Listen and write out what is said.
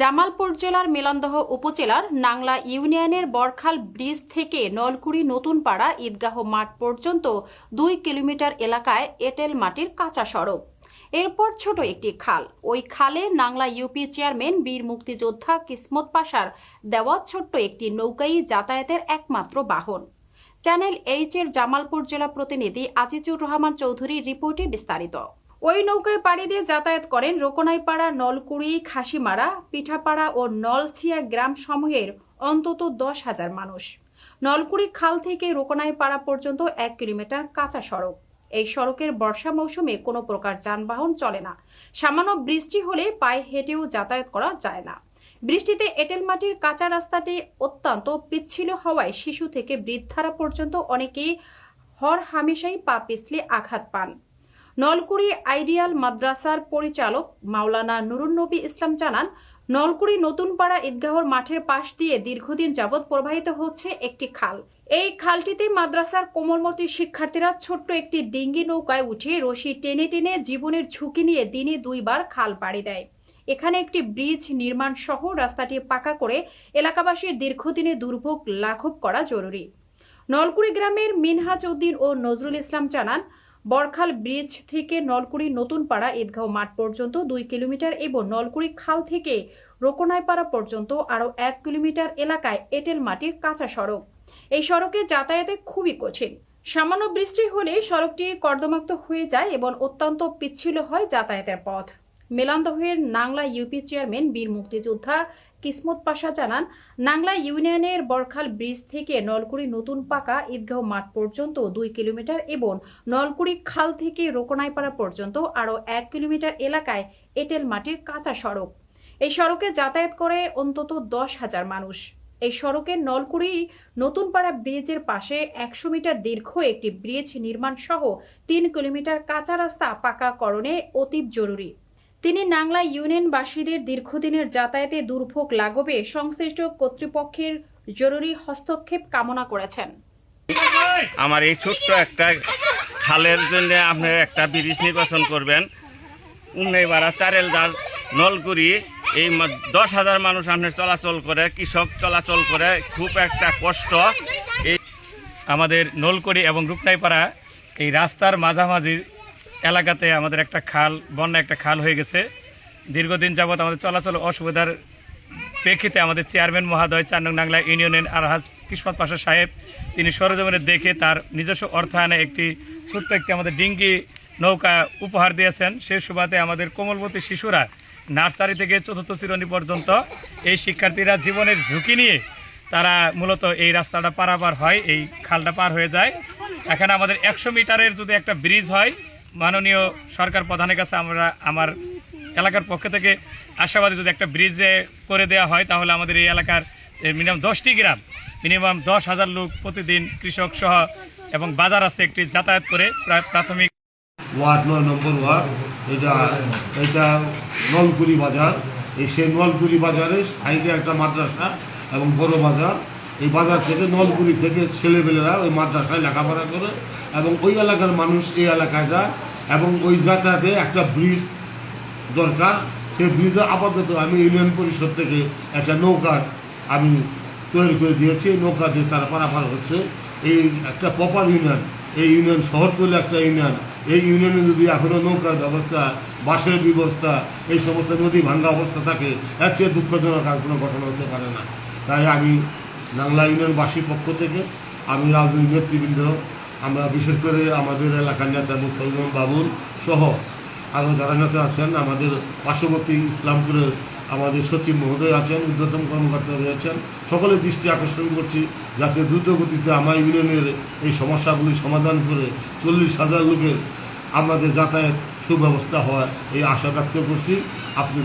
জামালপুর জেলার মেলান্দহ উপজেলার নাংলা ইউনিয়নের বরখাল ব্রিজ থেকে নলকুড়ি নতুনপাড়া ঈদগাহ মাঠ পর্যন্ত দুই কিলোমিটার এলাকায় এঁটেল মাটির কাঁচা সড়ক। এরপর ছোট একটি খাল। ওই খালে নাংলা ইউপি চেয়ারম্যান, বীর মুক্তিযোদ্ধা কিসমত পাশার দেওয়া ছোট্ট একটি নৌকাই যাতায়াতের একমাত্র বাহন। চ্যানেল এইচ এর জামালপুর জেলা প্রতিনিধি আজিজুর রহমান চৌধুরীর রিপোর্টে বিস্তারিত। ওই নৌকায় পাড়ি দিয়ে যাতায়াত করেন রোকনাইপাড়া, নলকুড়ি, খাসিমারা, পিঠাপাড়া ও নলছিয়া গ্রাম সমূহের অন্তত দশ হাজার মানুষ। নলকুড়ি খাল থেকে রোকনাইপাড়া পর্যন্ত এক কিলোমিটার কাঁচা সড়ক। এই সড়কের বর্ষা মৌসুমে কোনো প্রকার যানবাহন চলে না। সামান্য বৃষ্টি হলে পায়ে হেঁটেও যাতায়াত করা যায় না। বৃষ্টিতে এঁটেল মাটির কাঁচা রাস্তাটি অত্যন্ত পিচ্ছিল হওয়ায় শিশু থেকে বৃদ্ধারা পর্যন্ত অনেকেই হর হামেশাই পা পিছলে আঘাত পান। নলকুড়ি আইডিয়াল মাদ্রাসার পরিচালক মাওলানা নুরুন্নবী ইসলাম জানান, নলকুড়ি নতুনপাড়া ঈদগাহর মাঠের পাশ দিয়ে দীর্ঘদিন যাবৎ প্রবাহিত হচ্ছে একটি খাল। এই খালটিতে মাদ্রাসার কোমলমতি শিক্ষার্থীরা ছোট্ট একটি ডিঙ্গি নৌকায় উঠে রশি টেনে টেনে জীবনের ঝুঁকি নিয়ে দিনে দুইবার খাল পাড়ি দেয়। এখানে একটি ব্রিজ নির্মাণ সহ রাস্তাটি পাকা করে এলাকাবাসীর দীর্ঘদিনে দুর্ভোগ লাঘব করা জরুরি। নলকুড়ি গ্রামের মিনহাজ উদ্দিন ও নজরুল ইসলাম জানান বরখাল ব্রিজ থেকে নলকুড়ি নতুন পাড়া ঈদগাঁও মাঠ পর্যন্ত দুই কিলোমিটার এবং নলকুড়ি খাল থেকে রোকনাইপাড়া পর্যন্ত আরও এক কিলোমিটার এলাকায় এটেল মাটির কাঁচা সড়ক। এই সড়কে যাতায়াতে খুবই কঠিন। সামান্য বৃষ্টি হলে সড়কটি কর্দমাক্ত হয়ে যায় এবং অত্যন্ত পিচ্ছিল হয় যাতায়াতের পথ। মেলান্দহের নাংলা ইউপি চেয়ারম্যান বীর মুক্তিযোদ্ধা কিসমত পাশা জানান, নাংলা ইউনিয়নের বরখাল ব্রিজ থেকে নলকুড়ি নতুন পাকা ঈদগাঁও মাঠ পর্যন্ত দুই কিলোমিটার এবং নলকুড়ি খাল থেকে রোকনাইপাড়া পর্যন্ত আরও এক কিলোমিটার এলাকায় এঁটেল মাটির কাঁচা সড়ক। এই সড়কে যাতায়াত করে অন্তত দশ হাজার মানুষ। এই সড়কের নলকুড়ি নতুনপাড়া ব্রিজের পাশে একশো মিটার দীর্ঘ একটি ব্রিজ নির্মাণ সহ তিন কিলোমিটার কাঁচা রাস্তা পাকাকরণে অতীব জরুরি। তিনি নাংলা ইউনিয়নবাসীদের দীর্ঘদিনের যাতায়াতে দুর্ভোগ লাঘবে সংশ্লিষ্ট কর্তৃপক্ষের জরুরি হস্তক্ষেপ কামনা করেছেন। আমার এই ছোট্ট একটা খালের জন্য আপনি একটা ব্রিজ নির্বাচন করবেন। উন্নয়বাড়া চারেলদার নলগুড়ি এই দশ হাজার মানুষ আপনার চলাচল করে, কৃষক চলাচল করে, খুব একটা কষ্ট। এই আমাদের নলকুড়ি এবং রূপনাইপাড়া এই রাস্তার মাঝামাঝি এলাকাতে আমাদের একটা খাল বন্যা একটা খাল হয়ে গেছে। দীর্ঘদিন যাবৎ আমাদের চলাচল অসুবিধার প্রেক্ষিতে আমাদের চেয়ারম্যান মহাদয়, চার নাংলা ইউনিয়নের আলহাজ কিসমত পাশা সাহেব, তিনি সরজমিনে দেখে তার নিজস্ব অর্থায়নে একটি ছোট্ট একটি আমাদের ডিঙ্গি নৌকা উপহার দিয়েছেন। সে সুবাদে আমাদের কোমলবতী শিশুরা নার্সারি থেকে চতুর্থ শ্রেণি পর্যন্ত এই শিক্ষার্থীরা জীবনের ঝুঁকি নিয়ে তারা মূলত এই রাস্তাটা পারাপার হয়, এই খালটা পার হয়ে যায়। এখানে আমাদের একশো মিটারের যদি একটা ব্রিজ হয় মাননীয় সরকার প্রধানের কাছে আমরা আমার এলাকার পক্ষ থেকে আশাবাদী যদি একটা ব্রিজে করে দেওয়া হয়, তাহলে আমাদের এই এলাকার মিনিমাম দশটি গ্রাম মিনিমাম দশ হাজার লোক প্রতিদিন কৃষক সহ এবং বাজার আছে একটি যাতায়াত করে প্রাথমিক। ওয়ার্ড নয় নম্বর ওয়ার্ড, এটা এটা নলকুড়ি বাজার। এই সেই নলকুড়ি বাজারে সাইডে একটা মাদ্রাসা এবং বড় বাজার। এই বাজার থেকে নলগুড়ি থেকে ছেলেমেয়েরা ওই মাদ্রাসায় লেখাপড়া করে এবং ওই এলাকার মানুষ এই এলাকায় যায় এবং ওই যাতায়াতে একটা ব্রিজ দরকার। সেই ব্রিজে আপাতত আমি ইউনিয়ন পরিষদ থেকে একটা নৌকা আমি তৈরি করে দিয়েছি। নৌকা দিয়ে তারা পারাপার হচ্ছে। এই একটা প্রপার ইউনিয়ন এই ইউনিয়ন শহরতলি একটা ইউনিয়ন এই ইউনিয়নে যদি এখনও নৌকার ব্যবস্থা বাসের ব্যবস্থা, এই সমস্ত নদী ভাঙ্গা অবস্থা থাকে, এর চেয়ে দুঃখজনক আর কোনো ঘটনা হতে পারে না। তাই আমি নাংলা ইউনিয়নবাসীর পক্ষ থেকে আমি রাজনৈতিক নেতৃবৃন্দ, আমরা বিশেষ করে আমাদের এলাকার নেতা মুসলমান বাবুল সহ আরও যারা নেতা আছেন, আমাদের পার্শ্ববর্তী ইসলামপুরের আমাদের সচিব মহোদয় আছেন ঊর্ধ্বতম কর্মকর্তা রয়েছেন সকলের দৃষ্টি আকর্ষণ করছি যাতে দ্রুত গতিতে আমার ইউনিয়নের এই সমস্যাগুলি সমাধান করে চল্লিশ হাজার লোকের আমাদের যাতায়াত সুব্যবস্থা হওয়ার এই আশা ব্যক্ত করছি। আপনি